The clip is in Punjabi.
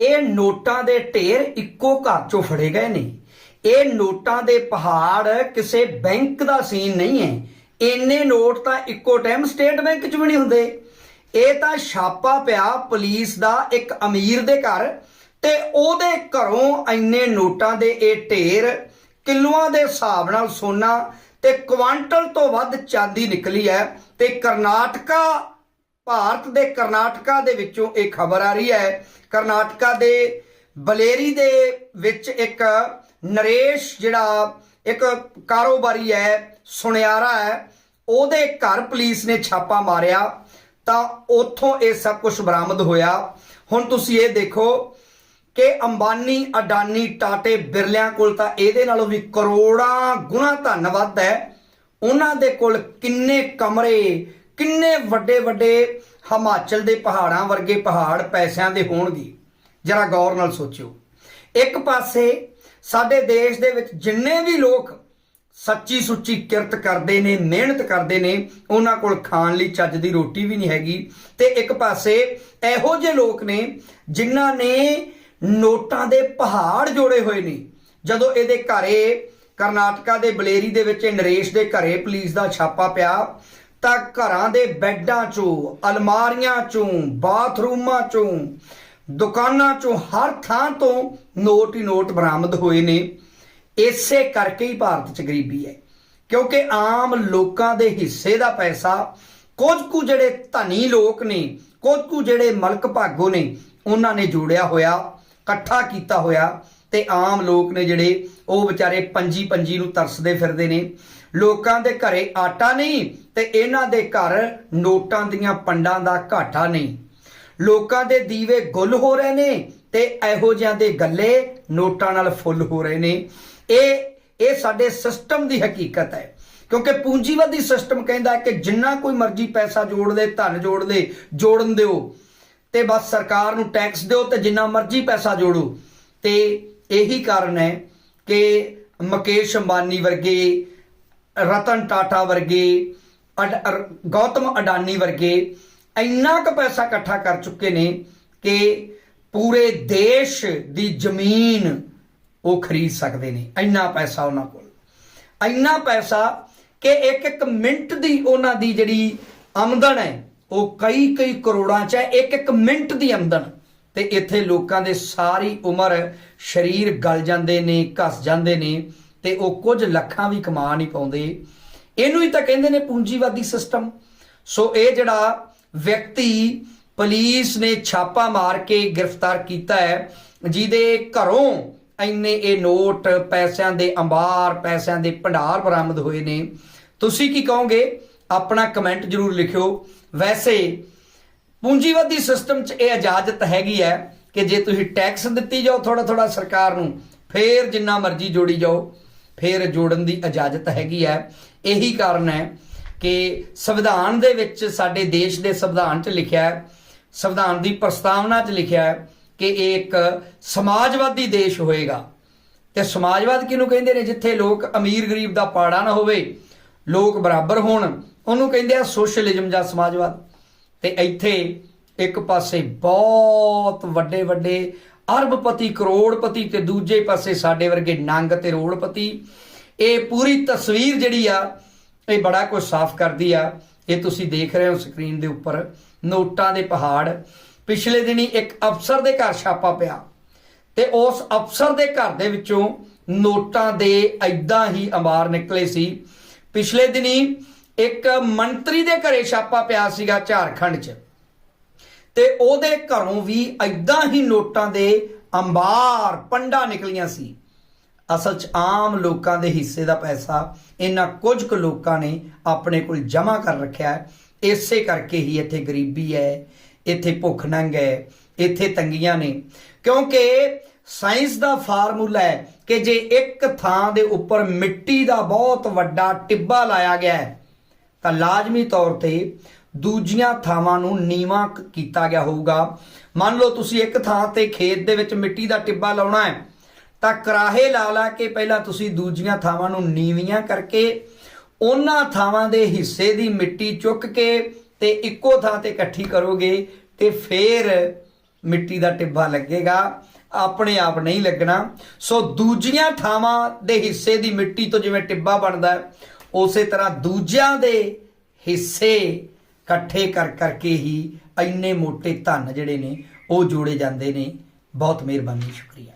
ਇਹ ਨੋਟਾਂ ਦੇ ਢੇਰ ਇੱਕੋ ਘਰ ਚੋਂ ਫੜੇ ਗਏ ਨੇ। ਇਹ ਨੋਟਾਂ ਦੇ ਪਹਾੜ ਕਿਸੇ ਬੈਂਕ ਦਾ ਸੀਨ ਨਹੀਂ ਹੈ। ਇੰਨੇ ਨੋਟ ਤਾਂ ਇੱਕੋ ਟਾਈਮ ਸਟੇਟ ਬੈਂਕ 'ਚ ਵੀ ਨਹੀਂ ਹੁੰਦੇ। ਇਹ ਤਾਂ ਛਾਪਾ ਪਿਆ ਪੁਲਿਸ ਦਾ ਇੱਕ ਅਮੀਰ ਦੇ ਘਰ ਤੇ ਉਹਦੇ ਘਰੋਂ ਇੰਨੇ ਨੋਟਾਂ ਦੇ ਇਹ ਢੇਰ ਕਿਲੋਆਂ ਦੇ ਹਿਸਾਬ ਨਾਲ ਸੋਨਾ ਤੇ ਕੁਆਂਟਲ ਤੋਂ ਵੱਧ ਚਾਂਦੀ ਨਿਕਲੀ ਹੈ ਤੇ ਕਰਨਾਟਕਾ ਭਾਰਤ ਦੇ ਕਰਨਾਟਕਾ ਦੇ ਵਿੱਚੋਂ ਇਹ ਖਬਰ ਆ ਰਹੀ ਹੈ। ਕਰਨਾਟਕਾ ਦੇ ਬਲੇਰੀ ਦੇ ਵਿੱਚ ਇੱਕ ਨਰੇਸ਼ ਜਿਹੜਾ ਇੱਕ ਕਾਰੋਬਾਰੀ ਹੈ, ਸੁਨਿਆਰਾ ਹੈ, ਉਹਦੇ ਘਰ ਪੁਲਿਸ ਨੇ ਛਾਪਾ ਮਾਰਿਆ, ਤਾਂ ਉੱਥੋਂ ਇਹ ਸਭ ਕੁਝ ਬਰਾਮਦ ਹੋਇਆ। ਹੁਣ ਤੁਸੀਂ ਇਹ ਦੇਖੋ ਕਿ ਅੰਬਾਨੀ, ਅਡਾਨੀ, ਟਾਟੇ, ਬਿਰਲਿਆਂ ਕੋਲ ਤਾਂ ਇਹਦੇ ਨਾਲੋਂ ਵੀ ਕਰੋੜਾਂ ਗੁਣਾ ਧਨ ਵੱਧ ਹੈ। ਉਹਨਾਂ ਦੇ ਕੋਲ ਕਿੰਨੇ ਕਮਰੇ ਕਿੰਨੇ ਵੱਡੇ ਵੱਡੇ ਹਿਮਾਚਲ ਦੇ ਪਹਾੜਾਂ ਵਰਗੇ ਪਹਾੜ ਪੈਸਿਆਂ ਦੇ ਹੋਣਗੇ? ਜਰਾ ਗੌਰ ਨਾਲ ਸੋਚਿਓ। ਇੱਕ ਪਾਸੇ ਸਾਡੇ ਦੇਸ਼ ਦੇ ਵਿੱਚ ਜਿੰਨੇ ਵੀ ਲੋਕ ਸੱਚੀ ਸੁੱਚੀ ਕਿਰਤ ਕਰਦੇ ਨੇ, ਮਿਹਨਤ ਕਰਦੇ ਨੇ, ਉਹਨਾਂ ਕੋਲ ਖਾਣ ਲਈ ਚੱਜ ਦੀ ਰੋਟੀ ਵੀ ਨਹੀਂ ਹੈਗੀ। ਤੇ ਇੱਕ ਪਾਸੇ ਇਹੋ ਜਿਹੇ ਲੋਕ ਨੇ ਜਿਨ੍ਹਾਂ ਨੇ ਨੋਟਾਂ ਦੇ ਪਹਾੜ ਜੋੜੇ ਹੋਏ ਨੇ। ਜਦੋਂ ਇਹਦੇ ਘਰੇ ਕਰਨਾਟਕਾ ਦੇ ਬਲੇਰੀ ਦੇ ਵਿੱਚ ਇਹ ਨਰੇਸ਼ ਦੇ ਘਰੇ ਪੁਲਿਸ ਦਾ ਛਾਪਾ ਪਿਆ ਤਾਂ ਘਰਾਂ ਦੇ ਬੈੱਡਾਂ 'ਚੋਂ, ਅਲਮਾਰੀਆਂ 'ਚੋਂ, ਬਾਥਰੂਮਾਂ 'ਚੋਂ, ਦੁਕਾਨਾਂ 'ਚੋਂ ਹਰ ਥਾਂ ਤੋਂ ਨੋਟ ਹੀ ਨੋਟ ਬਰਾਮਦ ਹੋਏ ਨੇ। ਇਸੇ ਕਰਕੇ ਹੀ ਭਾਰਤ 'ਚ ਗਰੀਬੀ ਹੈ। ਕਿਉਂਕਿ ਆਮ ਲੋਕਾਂ ਦੇ ਹਿੱਸੇ ਦਾ ਪੈਸਾ ਕੁਝ ਕੁ ਜਿਹੜੇ ਧਨੀ ਲੋਕ ਨੇ ਕੁਝ ਕੁ ਜਿਹੜੇ ਮਲਕ ਭਾਗੋ ਨੇ, ਉਹਨਾਂ ਨੇ ਜੋੜਿਆ ਹੋਇਆ, ਇਕੱਠਾ ਕੀਤਾ ਹੋਇਆ। ਤੇ ਆਮ ਲੋਕ ਨੇ ਜਿਹੜੇ ਉਹ ਵਿਚਾਰੇ ਪੰਜੀ ਪੰਜੀ ਨੂੰ ਤਰਸਦੇ ਫਿਰਦੇ ਨੇ। ਲੋਕਾਂ ਦੇ ਘਰੇ ਆਟਾ ਨਹੀਂ ਤੇ ਇਹਨਾਂ ਦੇ ਘਰ ਨੋਟਾਂ ਦੀਆਂ ਪੰਡਾਂ ਦਾ ਘਾਟਾ ਨਹੀਂ। ਲੋਕਾਂ ਦੇ ਦੀਵੇ ਗੁੱਲ ਹੋ ਰਹੇ ਨੇ ਤੇ ਇਹੋ ਜਿਹਾਂ ਦੇ ਗੱਲੇ ਨੋਟਾਂ ਨਾਲ ਫੁੱਲ ਹੋ ਰਹੇ ਨੇ। ਇਹ ਇਹ ਸਾਡੇ ਸਿਸਟਮ ਦੀ ਹਕੀਕਤ ਹੈ। ਕਿਉਂਕਿ ਪੂੰਜੀਵਾਦੀ ਸਿਸਟਮ ਕਹਿੰਦਾ ਹੈ ਕਿ ਜਿੰਨਾ ਕੋਈ ਮਰਜ਼ੀ ਪੈਸਾ ਜੋੜ ਦੇ ਧਨ ਜੋੜ ਦੇ ਜੋੜਨ ਦਿਓ ਤੇ ਬਸ ਸਰਕਾਰ ਨੂੰ ਟੈਕਸ ਦਿਓ ਤੇ ਜਿੰਨਾ ਮਰਜ਼ੀ ਪੈਸਾ ਜੋੜੋ। ਤੇ ਇਹੀ ਕਾਰਨ ਹੈ ਕਿ ਮੁਕੇਸ਼ ਅੰਬਾਨੀ ਵਰਗੇ, ਰਤਨ ਟਾਟਾ ਵਰਗੇ, ਅਡ- ਗੌਤਮ ਅਡਾਨੀ ਵਰਗੇ ਇੰਨਾ ਕੁ ਪੈਸਾ ਇਕੱਠਾ ਕਰ ਚੁੱਕੇ ਨੇ ਕਿ ਪੂਰੇ ਦੇਸ਼ ਦੀ ਜ਼ਮੀਨ ਉਹ ਖਰੀਦ ਸਕਦੇ ਨੇ, ਇੰਨਾ ਪੈਸਾ ਉਹਨਾਂ ਕੋਲ। ਇੰਨਾ ਪੈਸਾ ਕਿ ਇੱਕ ਇੱਕ ਮਿੰਟ ਦੀ ਉਹਨਾਂ ਦੀ ਜਿਹੜੀ ਆਮਦਨ ਹੈ, ਉਹ ਕਈ ਕਈ ਕਰੋੜਾਂ ਚ ਹੈ, ਇੱਕ ਇੱਕ ਮਿੰਟ ਦੀ ਆਮਦਨ। ਤੇ ਇੱਥੇ ਲੋਕਾਂ ਦੇ ਸਾਰੀ ਉਮਰ ਸਰੀਰ ਗਲ ਜਾਂਦੇ ਨੇ, ਘਸ ਜਾਂਦੇ ਨੇ ਤੇ ਉਹ ਕੁਝ ਲੱਖਾਂ ਵੀ ਕਮਾ ਨਹੀਂ ਪਾਉਂਦੇ। ਇਹਨੂੰ ਹੀ ਤਾਂ ਕਹਿੰਦੇ ਨੇ ਪੂੰਜੀਵਾਦੀ ਸਿਸਟਮ। ਸੋ ਇਹ ਜਿਹੜਾ ਵਿਅਕਤੀ ਪੁਲਿਸ ਨੇ ਛਾਪਾ ਮਾਰ ਕੇ ਗ੍ਰਿਫਤਾਰ ਕੀਤਾ ਹੈ, ਜਿਹਦੇ ਘਰੋਂ ਇੰਨੇ ਇਹ ਨੋਟ, ਪੈਸਿਆਂ ਦੇ ਅੰਬਾਰ, ਪੈਸਿਆਂ ਦੇ ਭੰਡਾਰ ਬਰਾਮਦ ਹੋਏ ਨੇ। ਤੁਸੀਂ ਕੀ ਕਹੋਗੇ? ਆਪਣਾ ਕਮੈਂਟ ਜਰੂਰ ਲਿਖਿਓ। ਵੈਸੇ ਪੂੰਜੀਵਾਦੀ ਸਿਸਟਮ 'ਚ ਇਹ ਇਜਾਜ਼ਤ ਹੈਗੀ ਹੈ ਕਿ ਜੇ ਤੁਸੀਂ ਟੈਕਸ ਦਿੱਤੀ ਜਾਓ ਥੋੜਾ ਥੋੜਾ ਸਰਕਾਰ ਨੂੰ, ਫੇਰ ਜਿੰਨਾ ਮਰਜ਼ੀ ਜੋੜੀ ਜਾਓ, ਫੇਰ ਜੋੜਨ ਦੀ ਇਜਾਜ਼ਤ ਹੈਗੀ ਹੈ। ਇਹੀ ਕਾਰਨ ਹੈ ਕਿ ਸੰਵਿਧਾਨ ਦੇ ਵਿੱਚ ਸਾਡੇ ਦੇਸ਼ ਦੇ ਸੰਵਿਧਾਨ 'ਚ ਲਿਖਿਆ ਹੈ, ਸੰਵਿਧਾਨ ਦੀ ਪ੍ਰਸਤਾਵਨਾ 'ਚ ਲਿਖਿਆ ਹੈ ਕਿ ਇਹ ਇੱਕ ਸਮਾਜਵਾਦੀ ਦੇਸ਼ ਹੋਏਗਾ। ਤੇ ਸਮਾਜਵਾਦ ਕਿਹਨੂੰ ਕਹਿੰਦੇ ਨੇ? ਜਿੱਥੇ ਲੋਕ ਅਮੀਰ ਗਰੀਬ ਦਾ ਪਾੜਾ ਨਾ ਹੋਵੇ, ਲੋਕ ਬਰਾਬਰ ਹੋਣ, ਉਹਨੂੰ ਕਹਿੰਦੇ ਆ ਸੋਸ਼ਲਿਜ਼ਮ ਜਾਂ ਸਮਾਜਵਾਦ। ਤੇ ਇੱਥੇ ਇੱਕ ਪਾਸੇ ਬਹੁਤ ਵੱਡੇ ਵੱਡੇ ਅਰਬਪਤੀ, ਕਰੋੜਪਤੀ ਤੇ ਦੂਜੇ ਪਾਸੇ ਸਾਡੇ ਵਰਗੇ ਨੰਗ ਤੇ ਰੋੜਪਤੀ। ਇਹ ਪੂਰੀ ਤਸਵੀਰ ਜਿਹੜੀ ਆ, ਇਹ ਬੜਾ ਕੁਝ ਸਾਫ਼ ਕਰਦੀ ਆ। ਇਹ ਤੁਸੀਂ ਦੇਖ ਰਹੇ ਹੋ ਸਕਰੀਨ ਦੇ ਉੱਪਰ, ਨੋਟਾਂ ਦੇ ਪਹਾੜ। ਪਿਛਲੇ ਦਿਨੀ ਇੱਕ ਅਫਸਰ ਦੇ ਘਰ ਛਾਪਾ ਪਿਆ ਤੇ ਉਸ ਅਫਸਰ ਦੇ ਘਰ ਦੇ ਵਿੱਚੋਂ ਨੋਟਾਂ ਦੇ ਐਦਾਂ ਹੀ ਅੰਬਾਰ ਨਿਕਲੇ ਸੀ। ਪਿਛਲੇ ਦਿਨੀ ਇੱਕ ਮੰਤਰੀ ਦੇ ਘਰੇ ਛਾਪਾ ਪਿਆ ਸੀਗਾ ਝਾਰਖੰਡ 'ਚ। ਤੇ ਉਹਦੇ ਘਰੋਂ ਵੀ ਐਦਾਂ ਹੀ ਨੋਟਾਂ ਦੇ ਅੰਬਾਰ, ਪੰਡਾ ਨਿਕਲੀਆਂ ਸੀ। ਅਸਲ 'ਚ ਆਮ ਲੋਕਾਂ ਦੇ ਹਿੱਸੇ ਦਾ ਪੈਸਾ ਇਹਨਾਂ ਕੁਝ ਕੁ ਲੋਕਾਂ ਨੇ ਆਪਣੇ ਕੋਲ ਜਮ੍ਹਾਂ ਕਰ ਰੱਖਿਆ ਹੈ। ਇਸੇ ਕਰਕੇ ਹੀ ਇੱਥੇ ਗਰੀਬੀ ਹੈ, ਇੱਥੇ ਭੁੱਖ ਨੰਗ ਹੈ, ਇੱਥੇ ਤੰਗੀਆਂ ਨੇ। ਕਿਉਂਕਿ ਸਾਇੰਸ ਦਾ ਫਾਰਮੂਲਾ ਹੈ ਕਿ ਜੇ ਇੱਕ ਥਾਂ ਦੇ ਉੱਪਰ ਮਿੱਟੀ ਦਾ ਬਹੁਤ ਵੱਡਾ ਟਿੱਬਾ ਲਾਇਆ ਗਿਆ ਹੈ ਤਾਂ ਲਾਜ਼ਮੀ ਤੌਰ ਤੇ ਦੂਜੀਆਂ ਥਾਵਾਂ ਨੂੰ ਨੀਵਾਂ ਕੀਤਾ ਗਿਆ ਹੋਊਗਾ। ਮੰਨ ਲਓ ਤੁਸੀਂ ਇੱਕ ਥਾਂ ਤੇ ਖੇਤ ਦੇ ਵਿੱਚ ਮਿੱਟੀ ਦਾ ਟਿੱਬਾ ਲਾਉਣਾ ਹੈ ਤਾਂ ਕਰਾਹੇ ਲਾ ਲਾ ਕੇ ਪਹਿਲਾਂ ਤੁਸੀਂ ਦੂਜੀਆਂ ਥਾਵਾਂ ਨੂੰ ਨੀਵੀਆਂ ਕਰਕੇ ਉਹਨਾਂ ਥਾਵਾਂ ਦੇ ਹਿੱਸੇ ਦੀ ਮਿੱਟੀ ਚੁੱਕ ਕੇ ਤੇ ਇੱਕੋ ਥਾਂ ਤੇ ਇਕੱਠੀ ਕਰੋਗੇ ਤੇ ਫੇਰ ਮਿੱਟੀ ਦਾ ਟਿੱਬਾ ਲੱਗੇਗਾ। ਆਪਣੇ ਆਪ ਨਹੀਂ ਲੱਗਣਾ। ਸੋ ਦੂਜੀਆਂ ਥਾਵਾਂ ਦੇ ਹਿੱਸੇ ਦੀ ਮਿੱਟੀ ਤੋਂ ਜਿਵੇਂ ਟਿੱਬਾ ਬਣਦਾ ਹੈ, ਉਸੇ ਤਰ੍ਹਾਂ ਦੂਜਿਆਂ ਦੇ ਹਿੱਸੇ ਇਕੱਠੇ ਕਰ ਕਰਕੇ ਹੀ ਇੰਨੇ ਮੋਟੇ ਧਨ ਜਿਹੜੇ ਨੇ, ਉਹ ਜੋੜੇ ਜਾਂਦੇ ਨੇ। ਬਹੁਤ ਮਿਹਰਬਾਨੀ, ਸ਼ੁਕਰੀਆ।